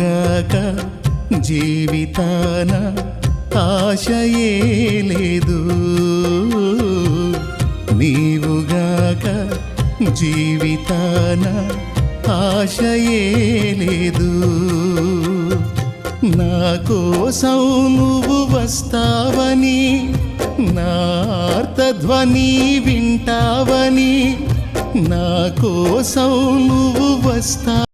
గాక జీవితాన ఆశయే లేదు. నీవుగాక జీవితాన ఆశయే లేదు. నా కోసం నువ్వు వస్తావని నార్తధ్వని వింటావని నా కోసం నువ్వు వస్తా